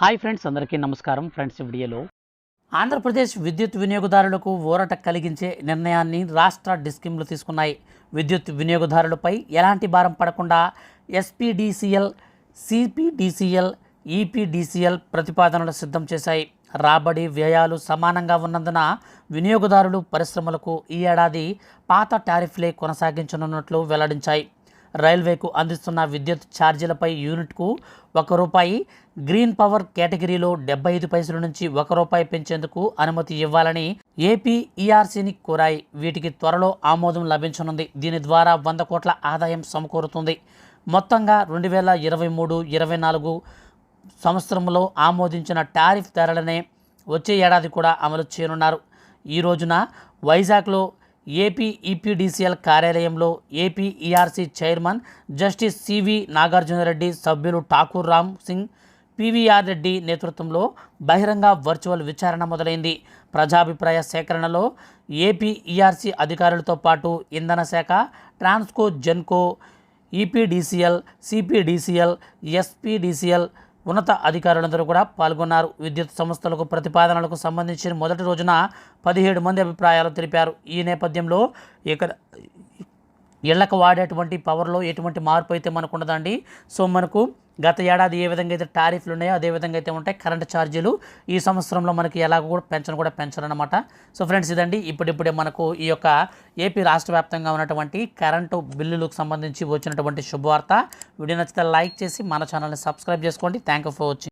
Hi friends అందరికీ నమస్కారం. Friends వీడియోలో ఆంధ్రప్రదేశ్ విద్యుత్ వినియోగదారులకు ఊరట కలిగించే నిర్ణయాన్ని రాష్ట్ర డిస్కిమ్లు తీసుకున్నాయి. విద్యుత్ వినియోగదారులపై ఎలాంటి భారం పడకుండా ఎస్పీడీసీఎల్ సిపిడిసిఎల్ ఈపీడీసీఎల్ ప్రతిపాదనలు సిద్ధం చేశాయి. రాబడి వ్యయాలు సమానంగా ఉన్నందున వినియోగదారులు పరిశ్రమలకు ఈ ఏడాది పాత టారిఫ్లే కొనసాగించనున్నట్లు వెల్లడించాయి. రైల్వేకు అందిస్తున్న విద్యుత్ ఛార్జీలపై యూనిట్కు ఒక రూపాయి గ్రీన్ పవర్ కేటగిరీలో డెబ్బై ఐదు పైసల నుంచి ఒక రూపాయి పెంచేందుకు అనుమతి ఇవ్వాలని ఏపీ ఈఆర్సీని కోరాయి. వీటికి త్వరలో ఆమోదం లభించనుంది. దీని ద్వారా వంద కోట్ల ఆదాయం సమకూరుతుంది. మొత్తంగా రెండు వేల ఇరవై మూడు ఇరవై నాలుగు సంవత్సరంలో ఆమోదించిన టారిఫ్ ధరలనే వచ్చే ఏడాది కూడా అమలు చేయనున్నారు. ఈ రోజున వైజాగ్లో ఏపీ ఈపీడీసీఎల్ కార్యాలయంలో AP ERC chairman justice CV Nagarjuna Reddy సభ్యులు ఠాకూర్ రామ్ సింగ్ పివిఆర్ రెడ్డి నేతృత్వంలో బహిరంగ వర్చువల్ విచారణ మొదలైంది. ప్రజాభిప్రాయ సేకరణలో ఏపీ ఈఆర్సీ అధికారులతో పాటు ఇంధన శాఖ Transco Genco EPDCL CPDCL SPDCL ఉన్నత అధికారులందరూ కూడా పాల్గొన్నారు. విద్యుత్ సంస్థలకు ప్రతిపాదనలకు సంబంధించిన మొదటి రోజున పదిహేడు మంది అభిప్రాయాలు తెలిపారు. ఈ నేపథ్యంలో ఇక్కడ ఇళ్ళకు వాడేటువంటి పవర్లో ఎటువంటి మార్పు అయితే మనకు ఉండదండి. సో మనకు గత ఏడాది ఏ విధంగా అయితే టారిఫ్లు ఉన్నాయో అదే విధంగా అయితే ఉంటాయి. కరెంట్ ఛార్జీలు ఈ సంవత్సరంలో మనకి ఎలాగ కూడా పెంచను కూడా పెంచరనమాట సో ఫ్రెండ్స్ ఇదండి. ఇప్పుడిప్పుడే మనకు ఈ యొక్క ఏపీ రాష్ట్ర వ్యాప్తంగా ఉన్నటువంటి కరెంటు బిల్లులకు సంబంధించి వచ్చినటువంటి శుభవార్త. వీడియో నచ్చితే లైక్ చేసి మన ఛానల్ని సబ్స్క్రైబ్ చేసుకోండి. Thank you for watching.